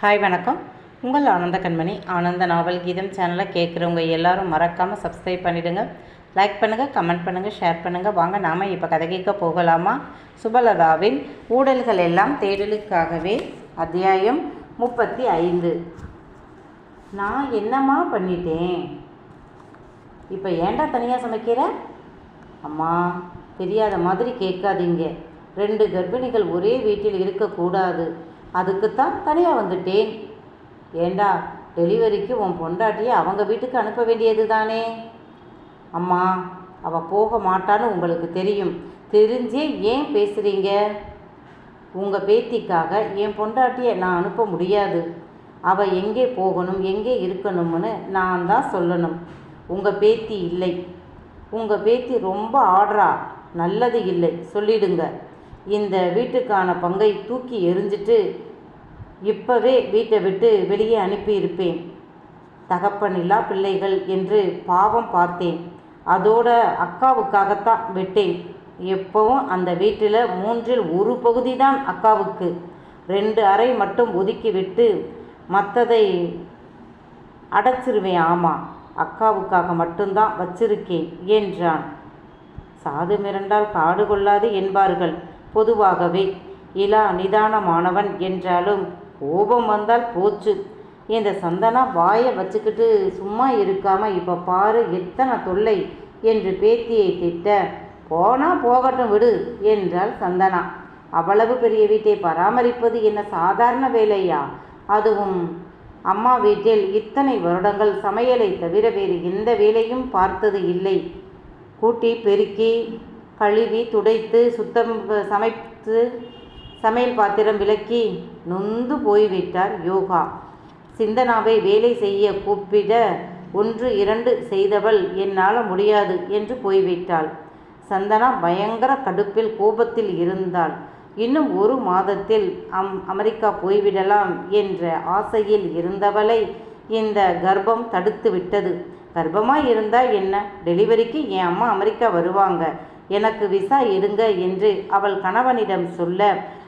Hi வணக்கம். உங்கள் ஆனந்த கண்மணி ஆனந்த நாவல் கீதம் சேனலை கேட்குறவங்க எல்லாரும் மறக்காமல் சப்ஸ்கிரைப் பண்ணிவிடுங்க லைக் பண்ணுங்கள் கமெண்ட் பண்ணுங்கள் ஷேர் பண்ணுங்கள் வாங்க நாம் இப்போ கதை கேட்க போகலாமா? சுபலதாவின் ஊடல்கள் எல்லாம் தேடலுக்காகவே அத்தியாயம் முப்பத்தி ஐந்து. நான் என்னம்மா பண்ணிட்டேன்? இப்போ ஏண்டா தனியாக சமைக்கிற? அம்மா தெரியாத மாதிரி கேட்காதீங்க. ரெண்டு கர்ப்பிணிகள் ஒரே வீட்டில் இருக்கக்கூடாது. அதுக்குத்தான் தனியாக வந்துட்டேன். ஏண்டா டெலிவரிக்கு உன் பொண்டாட்டியை அவங்க வீட்டுக்கு அனுப்ப வேண்டியது தானே? அம்மா அவள் போக மாட்டான்னு உங்களுக்கு தெரியும். தெரிஞ்சே ஏன் பேசுகிறீங்க உங்கள் பேத்திக்காக என் பொண்டாட்டியை நான் அனுப்ப முடியாது. அவள் எங்கே போகணும் எங்கே இருக்கணும்னு நான் தான் சொல்லணும். உங்கள் பேத்தி இல்லை. உங்கள் பேத்தி ரொம்ப ஆடுறா நல்லது இல்லை. சொல்லிடுங்க. இந்த வீட்டுக்கான பங்கை தூக்கி எரிஞ்சிட்டு இப்போவே வீட்டை விட்டு வெளியே அனுப்பியிருப்பேன். தகப்பனில்லா பிள்ளைகள் என்று பாவம் பார்த்தேன். அதோட அக்காவுக்காகத்தான் விட்டேன். எப்பவும் அந்த வீட்டில் மூன்றில் ஒரு பகுதி தான் அக்காவுக்கு. ரெண்டு அறை மட்டும் ஒதுக்கி விட்டு மற்றதை அடைச்சிருவேன். ஆமாம் அக்காவுக்காக மட்டும்தான் வச்சிருக்கேன் என்றான். சாது மிரண்டால் காடு கொள்ளாது என்பார்கள். பொதுவாகவே இலா நிதானமானவன் என்றாலும் கோபம் வந்தால் போச்சு. இந்த சந்தனா வாயை வச்சுக்கிட்டு சும்மா இருக்காமல் இப்போ பாரு எத்தனை தொல்லை என்று பேத்தியை திட்ட. போனால் போகட்டும் விடு என்றாள் சந்தனா. அவ்வளவு பெரிய வீட்டை பராமரிப்பது என்ன சாதாரண வேலையா? அதுவும் அம்மா வீட்டில் இத்தனை வருடங்கள் சமையலை தவிர வேறு எந்த வேலையும் பார்த்தது இல்லை. கூட்டி பெருக்கி கழுவி துடைத்து சுத்தம் சமைத்து சமையல் பாத்திரம் விளக்கி நொந்து போய்விட்டார் யோகா. சிந்தனாவை வேலை செய்ய கூப்பிட ஒன்று இரண்டு செய்தவள் என்னால் முடியாது என்று போய்விட்டாள். சந்தனா பயங்கர கடுப்பில் கோபத்தில் இருந்தாள். இன்னும் ஒரு மாதத்தில் அம் அமெரிக்கா போய்விடலாம் என்ற ஆசையில் இருந்தவளை இந்த கர்ப்பம் தடுத்து விட்டது. கர்ப்பமாக இருந்தால் என்ன? டெலிவரிக்கு என் அம்மா அமெரிக்கா வருவாங்க. எனக்கு விசா எடுங்க என்று அவள் கணவனிடம் சொல்ல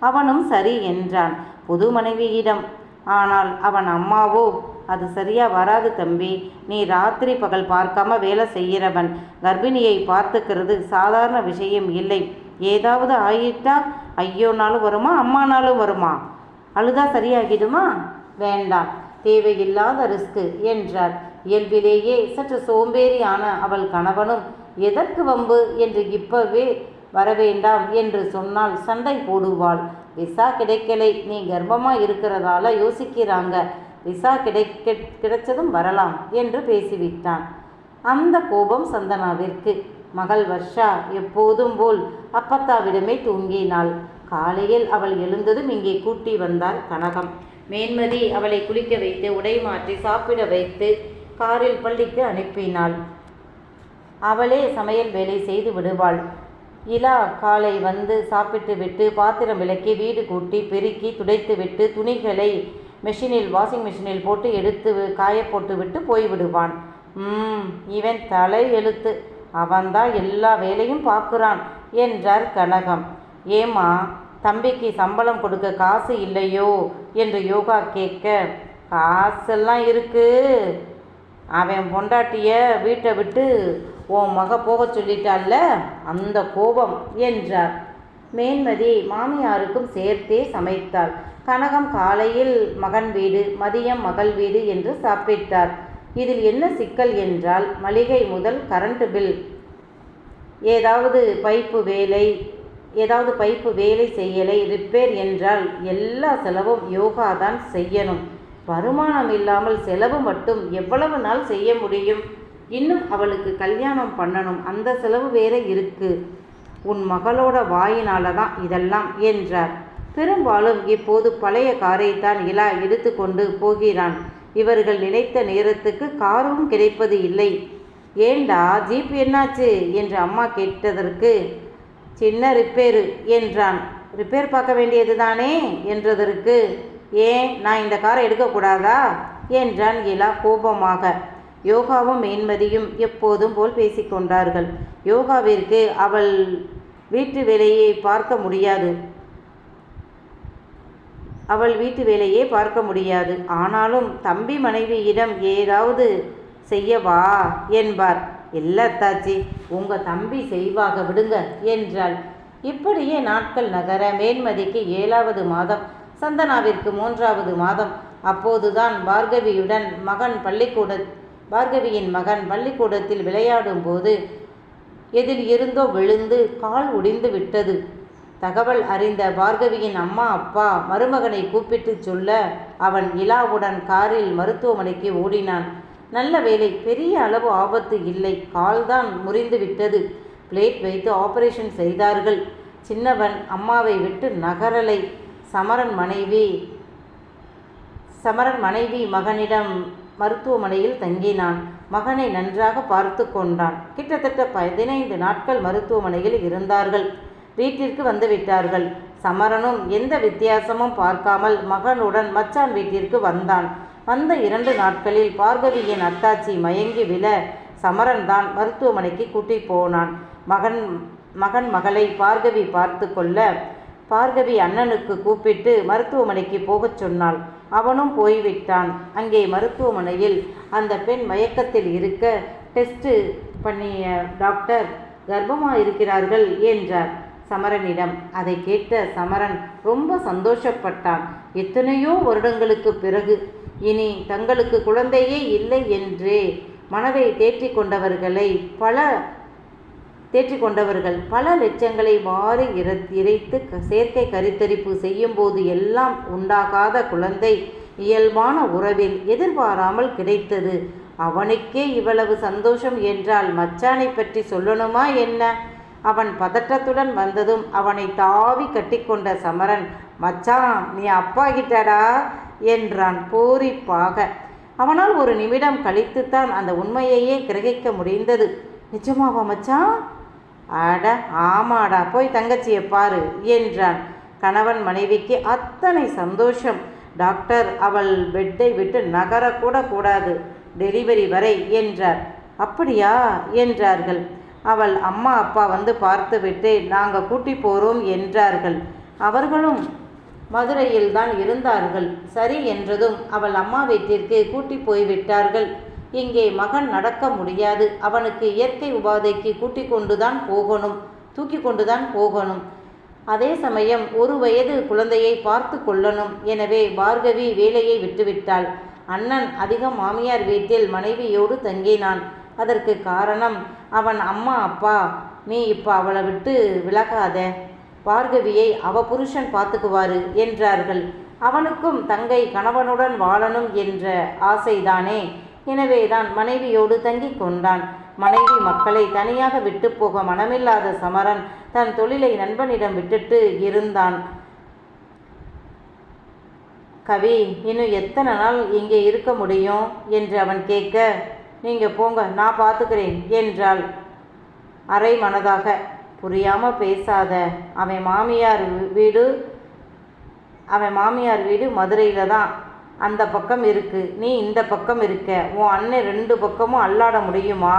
அவனும் சரி என்றான். புது மனைவியிடம். ஆனால் அவன் அம்மாவோ? அது சரியா வராது தம்பி. நீ ராத்திரி பகல் பார்க்காம வேலை செய்கிறவன். கர்ப்பிணியை பார்த்துக்கிறது சாதாரண விஷயம் இல்லை. ஏதாவது ஆயிட்டா ஐயோனாலும் வருமா அம்மானாலும் வருமா? அழுதா சரியாகிடுமா? வேண்டாம். தேவையில்லாத ரிஸ்க்கு என்றார். இயல்பிலேயே சற்று சோம்பேறியான அவள் கணவனும் எதற்கு வம்பு? என்று இப்பவே வரவேண்டாம் என்று சொன்னால் சண்டை போடுவாள். விசா கிடைக்கலை நீ கர்ப்பமாக இருக்கிறதால யோசிக்கிறாங்க. விசா கிடைக்க கிடைச்சதும் வரலாம் என்று பேசிவிட்டான். அந்த கோபம் சந்தனாவிற்கு. மகள் வர்ஷா எப்போதும் போல் அப்பத்தாவிடமே தூங்கினாள். காலையில் அவள் எழுந்ததும் இங்கே கூட்டி வந்தார் கனகம். மேன்மதி அவளை குளிக்க வைத்து உடை மாற்றி சாப்பிட வைத்து காரில் பள்ளிக்கு அனுப்பினாள். அவளே சமையல் வேலை செய்து விடுவாள். இலா காலை வந்து சாப்பிட்டு விட்டு பாத்திரம் விளக்கி வீடு கூட்டி பெருக்கி துடைத்து விட்டு துணிகளை மெஷினில் வாஷிங் மிஷினில் போட்டு எடுத்து காய போட்டு விட்டு போய்விடுவான் ம் இவன் தலை எழுத்து. அவன்தான் எல்லா வேலையும் பார்க்குறான் என்றார் கனகம். ஏமா தம்பிக்கு சம்பளம் கொடுக்க காசு இல்லையோ? என்று யோகா கேட்க காசெல்லாம் இருக்கு. அவன் பொண்டாட்டிய வீட்டை விட்டு உன் மக போக சொல்லிட்டால்ல? அந்த கோபம் என்றார். மேன்மதி மாமியாருக்கும் சேர்த்தே சமைத்தாள். கனகம் காலையில் மகன் வீடு மதியம் மகள் வீடு என்று சாப்பிட்டார். இதில் என்ன சிக்கல் என்றால் மளிகை முதல் கரண்ட் பில். ஏதாவது பைப்பு வேலை ஏதாவது பைப்பு வேலை செய்யலை ரிப்பேர் என்றால் எல்லா செலவும் யோகா தான் செய்யணும். வருமானம் இல்லாமல் செலவு மட்டும் எவ்வளவு நாள் செய்ய முடியும்? இன்னும் அவளுக்கு கல்யாணம் பண்ணணும். அந்த செலவு வேற இருக்கு. உன் மகளோட வாயினால தான் இதெல்லாம் என்றார். பெரும்பாலும் இப்போது பழைய காரைத்தான் இலா எடுத்து கொண்டு போகிறான். இவர்கள் நினைத்த நேரத்துக்கு காரும் கிடைப்பது இல்லை. ஏண்டா ஜீப் என்னாச்சு? என்று அம்மா கேட்டதற்கு சின்ன ரிப்பேரு என்றான். ரிப்பேர் பார்க்க வேண்டியது தானே என்றதற்கு ஏன் நான் இந்த காரை எடுக்கக்கூடாதா? என்றான் இலா கோபமாக. யோகாவும் மேன்மதியும் எப்போதும் போல் பேசிக்கொண்டார்கள். யோகாவிற்கு அவள் வீட்டு வேலையை பார்க்க முடியாது. அவள் வீட்டு வேலையே பார்க்க முடியாது. ஆனாலும் தம்பி மனைவியிடம் ஏதாவது செய்யவா என்பார். இல்லை தாச்சி உங்கள் தம்பி செய்வாக விடுங்க என்றாள். இப்படியே நாட்கள் நகர மேன்மதிக்கு ஏழாவது மாதம் சந்தனாவிற்கு மூன்றாவது மாதம். அப்போதுதான் பார்கவியுடன் மகன் பள்ளிக்கூட பார்கவியின் மகன் பள்ளிக்கூடத்தில் விளையாடும் போது எதில் இருந்தோ விழுந்து கால் ஒடிந்து விட்டது. தகவல் அறிந்த பார்கவியின் அம்மா அப்பா மருமகனை கூப்பிட்டு சொல்ல அவன் இலாவுடன் காரில் மருத்துவமனைக்கு ஓடினான். நல்ல வேலை பெரிய அளவு ஆபத்து இல்லை. கால்தான் முறிந்து விட்டது. பிளேட் வைத்து ஆபரேஷன் செய்தார்கள். சின்னவன் அம்மாவை விட்டு நகரலை. சமரன் மனைவி சமரன் மனைவி மகனிடம் மருத்துவமனையில் தங்கினான். மகனை நன்றாக பார்த்து கொண்டான். கிட்டத்தட்ட பதினைந்து நாட்கள் மருத்துவமனையில் இருந்தார்கள். வீட்டிற்கு வந்து விட்டார்கள். சமரனும் எந்த வித்தியாசமும் பார்க்காமல் மகனுடன் மச்சான் வீட்டிற்கு வந்தான். வந்த இரண்டு நாட்களில் பார்கவியின் அத்தாச்சி மயங்கி விழ சமரன் தான் மருத்துவமனைக்கு கூட்டி போனான். மகன் மகன் மகளை பார்கவி பார்த்து கொள்ள பார்கவி அண்ணனுக்கு கூப்பிட்டு மருத்துவமனைக்கு போகச் சொன்னாள். அவனும் போய்விட்டான். அங்கே மருத்துவமனையில் அந்த பெண் மயக்கத்தில் இருக்க டெஸ்ட்டு பண்ணிய டாக்டர் கர்ப்பமாக இருக்கிறார்கள் என்றார் சமரனிடம். அதை கேட்ட சமரன் ரொம்ப சந்தோஷப்பட்டான். எத்தனையோ வருடங்களுக்கு பிறகு இனி தங்களுக்கு குழந்தையே இல்லை என்றே மனதை தேற்றிக் கொண்டவர்களை பல தேற்றிக்கொண்டவர்கள் பல லட்சங்களை வாரி இற இறைத்து க- செயற்கை கருத்தரிப்பு செய்யும்போது எல்லாம் உண்டாகாத குழந்தை இயல்பான உறவில் எதிர்பாராமல் கிடைத்தது. அவனுக்கே இவ்வளவு சந்தோஷம் என்றால் மச்சானை பற்றி சொல்லணுமா என்ன? அவன் பதற்றத்துடன் வந்ததும் அவனை தாவி கட்டிக்கொண்ட சமரன் மச்சான் நீ அப்பா கிட்டடா? என்றான் பூரிப்பாக. அவனால் ஒரு நிமிடம் கழித்துத்தான் அந்த உண்மையையே கிரகிக்க முடிந்தது. நிஜமாவா மச்சான் அட ஆமாடா போய் தங்கச்சியை பாரு என்றான். கணவன் மனைவிக்கு அத்தனை சந்தோஷம். டாக்டர் அவள் பெட்டை விட்டு நகரக்கூட கூடாது. டெலிவரி வரை என்றார். அப்படியா என்றார்கள். அவள் அம்மா அப்பா வந்து பார்த்துவிட்டு நாங்கள் கூட்டி போகிறோம் என்றார்கள். அவர்களும் மதுரையில் தான் இருந்தார்கள். சரி என்றதும் அவள் அம்மா வீட்டிற்கு கூட்டி போய்விட்டார்கள் இங்கே மகன் நடக்க முடியாது. அவனுக்கு இயற்கை உபாதைக்கு கூட்டிக் கொண்டுதான் போகணும். தூக்கி கொண்டுதான் போகணும். அதே சமயம் ஒரு வயது குழந்தையை பார்த்து கொள்ளணும். எனவே பார்கவி வேலையை விட்டுவிட்டாள். அண்ணன் அதிகம் மாமியார் வீட்டில் மனைவியோடு தங்கினான். அதற்கு காரணம் அவன் அம்மா அப்பா. நீ இப்போ அவளை விட்டு விலகாத. பார்கவியை அவ புருஷன் பார்த்துக்குவாரு என்றார்கள். அவனுக்கும் தங்கை கணவனுடன் வாழணும் என்ற ஆசைதானே. எனவேதான் மனைவியோடு தங்கி கொண்டான். மனைவி மக்களை தனியாக விட்டு போக மனமில்லாத சமரன் தன் தொழிலை நண்பனிடம் விட்டுட்டு இருந்தான். கவி இன்னும் எத்தனை நாள் இங்கே இருக்க முடியும்? என்று அவன் கேட்க நீங்கள் போங்க நான் பார்த்துக்கிறேன் என்றாள். அரை மனதாக புரியாமல் பேசாத. அவன் மாமியார் வீடு அவன் மாமியார் வீடு மதுரையில் தான். அந்த பக்கம் இருக்கு. நீ இந்த பக்கம் இருக்க. உன் அண்ணன் ரெண்டு பக்கமும் அல்லாட முடியுமா?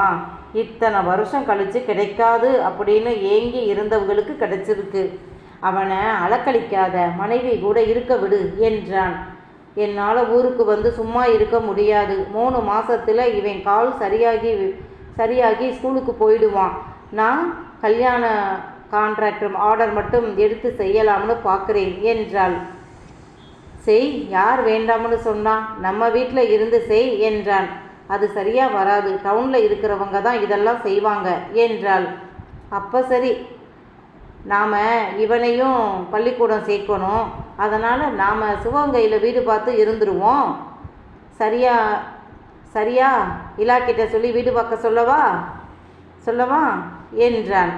இத்தனை வருஷம் கழித்து கிடைக்காது அப்படின்னு ஏங்கி இருந்தவங்களுக்கு கிடைச்சிருக்கு. அவனை அலக்களிக்காத மனைவி கூட இருக்க விடு என்றான். என்னால் ஊருக்கு வந்து சும்மா இருக்க முடியாது. மூணு மாதத்தில் இவன் கால் சரியாகி சரியாகி ஸ்கூலுக்கு போயிடுவான். நான் கல்யாண கான்ட்ராக்ட் ஆர்டர் மட்டும் எடுத்து செய்யலாம்னு பார்க்குறேன் என்றாள். செய் யார் வேண்டாம்னு சொன்னான் நம்ம வீட்டில் இருந்து செய் என்றான். அது சரியா வராது. டவுனில் இருக்கிறவங்க தான் இதெல்லாம் செய்வாங்க என்றாள். அப்போ சரி நாம் இவனையும் பள்ளிக்கூடம் சேர்க்கணும். அதனால் நாம் சிவகங்கையில் வீடு பார்த்து இருந்துருவோம். சரியா சரியா? இலாக்கிட்ட சொல்லி வீடு பார்க்க சொல்லவா? சொல்லவா? என்றான்.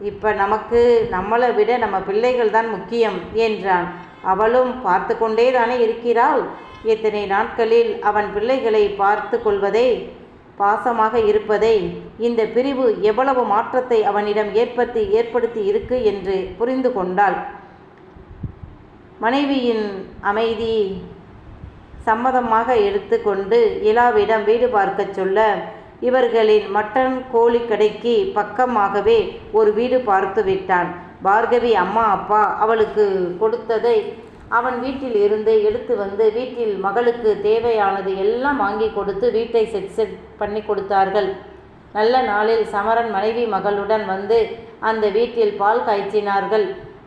இப்போ நமக்கு நம்மளை விட நம்ம பிள்ளைகள் தான் முக்கியம் என்றான். அவளும் பார்த்து கொண்டே தானே இருக்கிறாள்? இத்தனை நாட்களில் அவன் பிள்ளைகளை பார்த்து கொள்வதை பாசமாக இருப்பதை இந்த பிரிவு எவ்வளவு மாற்றத்தை அவனிடம் ஏற்படுத்தி ஏற்படுத்தி இருக்கு என்று புரிந்து கொண்டாள். மனைவியின் அமைதி சம்மதமாக எடுத்துக்கொண்டு இலாவிடம் வீடு பார்க்கச் சொல்ல இவர்களின் மட்டன் கோழி கடைக்கு பக்கமாகவே ஒரு வீடு பார்த்து விட்டான். பார்கவி அம்மா அப்பா அவளுக்கு கொடுத்ததை அவன் வீட்டில் இருந்து எடுத்து வந்து வீட்டில் மகளுக்கு தேவையானது எல்லாம் வாங்கி கொடுத்து வீட்டை செட் செட் பண்ணி கொடுத்தார்கள். நல்ல நாளில் சமரன் மனைவி மகளுடன் வந்து அந்த வீட்டில் பால் காய்ச்சினார்கள்.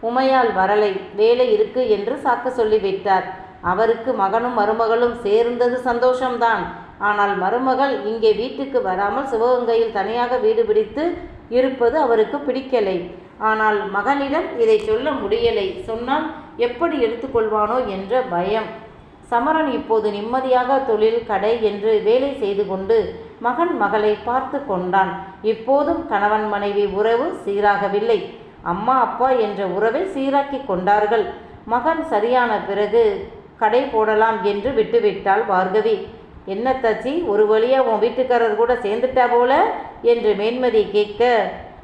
உமையால் வரலை வேலை இருக்கு என்று சாக்கு சொல்லிவிட்டார் அவருக்கு மகனும் மருமகளும் சேர்ந்தது சந்தோஷம்தான். ஆனால் மருமகள் இங்கே வீட்டுக்கு வராமல் சிவகங்கையில் தனியாக வீடு பிடித்து இருப்பது அவருக்கு பிடிக்கலை. ஆனால் மகனிடம் இதை சொல்ல முடியலை. சொன்னால் எப்படி எடுத்துக்கொள்வானோ? என்ற பயம். சமரன் இப்போது நிம்மதியாக தொழில் கடை என்று வேலை செய்து கொண்டு மகன் மகளை பார்த்து கொண்டான். இப்போதும் கணவன் மனைவி உறவு சீராகவில்லை. அம்மா அப்பா என்ற உறவை சீராக்கி கொண்டார்கள். மகன் சரியான பிறகு கடை போடலாம் என்று விட்டுவிட்டாள் பார்கவி. என்ன தச்சி ஒரு வழியாக உன் வீட்டுக்காரர் கூட சேர்ந்துட்டா போல? என்று மேன்மதி கேட்க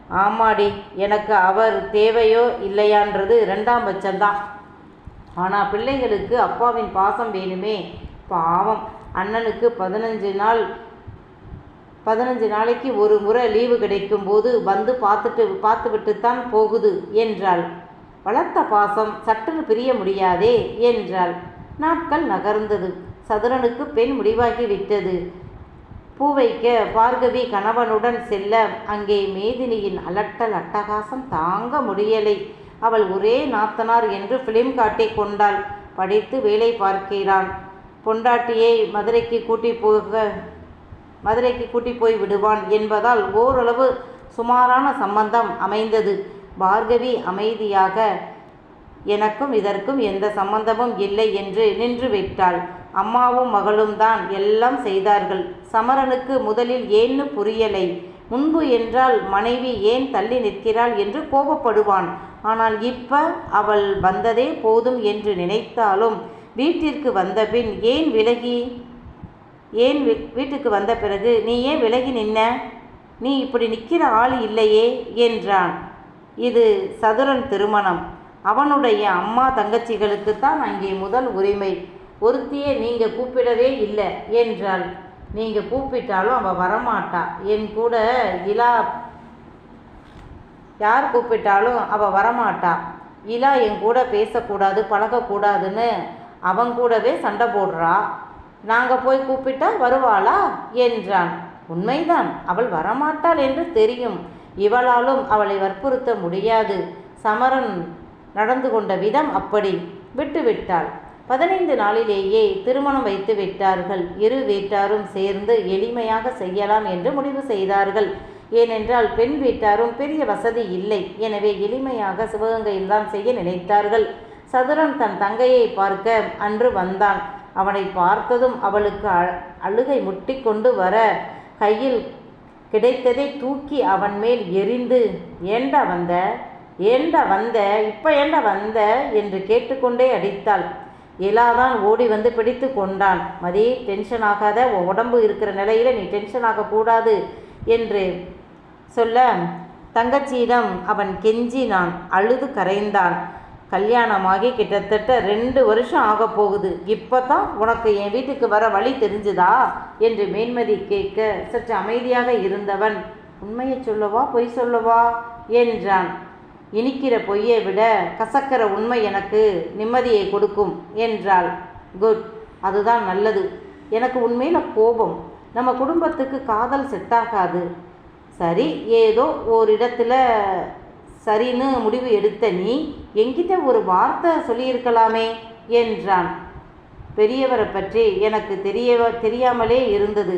ஆமாடி எனக்கு அவர் தேவையோ இல்லையான்றது ரெண்டாம் பட்சம்தான். ஆனால் பிள்ளைகளுக்கு அப்பாவின் பாசம் வேணுமே? பாவம். அண்ணனுக்கு பதினஞ்சு நாள் பதினஞ்சு நாளைக்கு ஒரு முறை லீவு கிடைக்கும் போது வந்து பார்த்துட்டு பார்த்துவிட்டு தான் போகுது என்றாள். வளர்த்த பாசம் சட்டுன்னு பிரிய முடியாதே என்றாள். நாட்கள் நகர்ந்தது. சதுரனுக்கு பெண் முடிவாகி விட்டது. பூ வைக்க பார்கவி கணவனுடன் செல்ல அங்கே மேதினியின் அலட்டல் அட்டகாசம் தாங்க முடியலை. அவள் ஒரே நாத்தனார் என்று ஃபிலிம் காட்டிக் கொண்டாள். படித்து வேலை பார்க்கிறான். பொண்டாட்டியை மதுரைக்கு கூட்டி போக மதுரைக்கு கூட்டி போய் விடுவான் என்பதால் ஓரளவு சுமாரான சம்பந்தம் அமைந்தது. பார்கவி அமைதியாக எனக்கும் இதற்கும் எந்த சம்பந்தமும் இல்லை என்று நின்று விட்டாள் அம்மாவும் மகளும் தான் எல்லாம் செய்தார்கள். சமரனுக்கு முதலில் ஏன்னு புரியலை. முன்பு என்றால் மனைவி ஏன் தள்ளி நிற்கிறாள் என்று கோபப்படுவான். ஆனால் இப்ப அவள் வந்ததே போதும் என்று நினைத்தாலும் வீட்டிற்கு வந்தபின் ஏன் விலகி? ஏன் வீட்டுக்கு வந்த பிறகு நீ ஏன் விலகி நின்ன? நீ இப்படி நிற்கிற ஆள் இல்லையே என்றான். இது சதுரன் திருமணம். அவனுடைய அம்மா தங்கச்சிகளுக்குத்தான் அங்கே முதல் உரிமை. ஒருத்தியே நீங்கள் கூப்பிடவே இல்லை என்றாள். நீங்கள் கூப்பிட்டாலும் அவள் வரமாட்டா. என் கூட இலா யார் கூப்பிட்டாலும் அவள் வரமாட்டா. இலா என் கூட பேசக்கூடாது பழகக்கூடாதுன்னு அவன் கூடவே சண்டை போடுறா. நாங்கள் போய் கூப்பிட்டா வருவாளா என்றான். உண்மைதான் அவள் வரமாட்டாள் என்று தெரியும். இவளாலும் அவளை வற்புறுத்த முடியாது. சமரன் நடந்து கொண்ட விதம் அப்படி. விட்டுவிட்டாள். பதினைந்து நாளிலேயே திருமணம் வைத்து விட்டார்கள். இரு வீட்டாரும் சேர்ந்து எளிமையாக செய்யலாம் என்று முடிவு செய்தார்கள். ஏனென்றால் பெண் வீட்டாரும் பெரிய வசதி இல்லை. எனவே எளிமையாக சிவகங்கையில்தான் செய்ய நினைத்தார்கள். சதுரன் தன் தங்கையை பார்க்க அன்று வந்தான். அவனை பார்த்ததும் அவளுக்கு அ- அழுகை முட்டிக்கொண்டு வர கையில் கிடைத்ததை தூக்கி அவன் மேல் எறிந்து ஏண்டா வந்த? ஏண்டா வந்த? இப்போ ஏண்டா வந்த? என்று கேட்டுக்கொண்டே அடித்தாள். இலாதான் ஓடி வந்து பிடித்து கொண்டான். மதி டென்ஷன் ஆகாத உடம்பு இருக்கிற நிலையில் நீ டென்ஷன் ஆகக்கூடாது என்று சொல்ல தங்கச்சியிடம் அவன் கெஞ்சினான். அழுது கரைந்தான். கல்யாணமாகி கிட்டத்தட்ட ரெண்டு வருஷம் ஆக போகுது. இப்போ தான் உனக்கு என் வீட்டுக்கு வர வழி தெரிஞ்சுதா? என்று மேன்மதி கேட்க சற்று அமைதியாக இருந்தவன். உண்மையை சொல்லவா? பொய் சொல்லவா? என்றான். இனிக்கிற பொய்யை விட கசக்கிற உண்மை எனக்கு நிம்மதியை கொடுக்கும் என்றாள். குட். அதுதான் நல்லது. எனக்கு உண்மையில் கோபம். நம்ம குடும்பத்துக்கு காதல் செட்டாகாது சரி ஏதோ ஓரிடத்துல சரின்னு முடிவு எடுத்த நீ எங்கிட்ட ஒரு வார்த்தை சொல்லியிருக்கலாமே என்றான். பெரியவரை பற்றி எனக்கு தெரிய தெரியாமலே இருந்தது.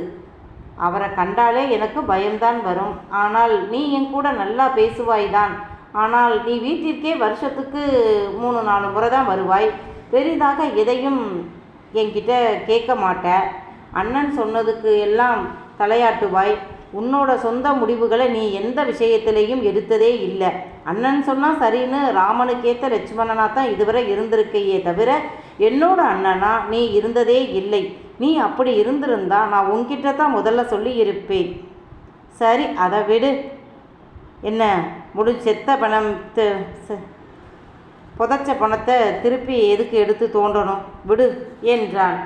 அவரை கண்டாலே எனக்கு பயம்தான் வரும். ஆனால் நீ என் கூட நல்லா பேசுவாய்தான். ஆனால் நீ வீட்டிற்கே வருஷத்துக்கு மூணு நாலு முறை தான் வருவாய். பெரிதாக எதையும் என்கிட்ட கேட்க மாட்ட. அண்ணன் சொன்னதுக்கு எல்லாம் தலையாட்டுவாய். உன்னோட சொந்த முடிவுகளை நீ எந்த விஷயத்திலையும் எடுத்ததே இல்லை. அண்ணன் சொன்னால் சரின்னு ராமனுக்கேற்ற லட்சுமணனா தான் இதுவரை இருந்திருக்கையே தவிர என்னோட அண்ணனா நீ இருந்ததே இல்லை. நீ அப்படி இருந்திருந்தா நான் உன்கிட்ட தான் முதல்ல சொல்லி இருப்பேன் சரி அதை விடு. என்ன? முடி செத்த பணம் புதைச்ச பணத்தை திருப்பி எதுக்கு எடுத்து தோண்டணும்? விடு என்றான்.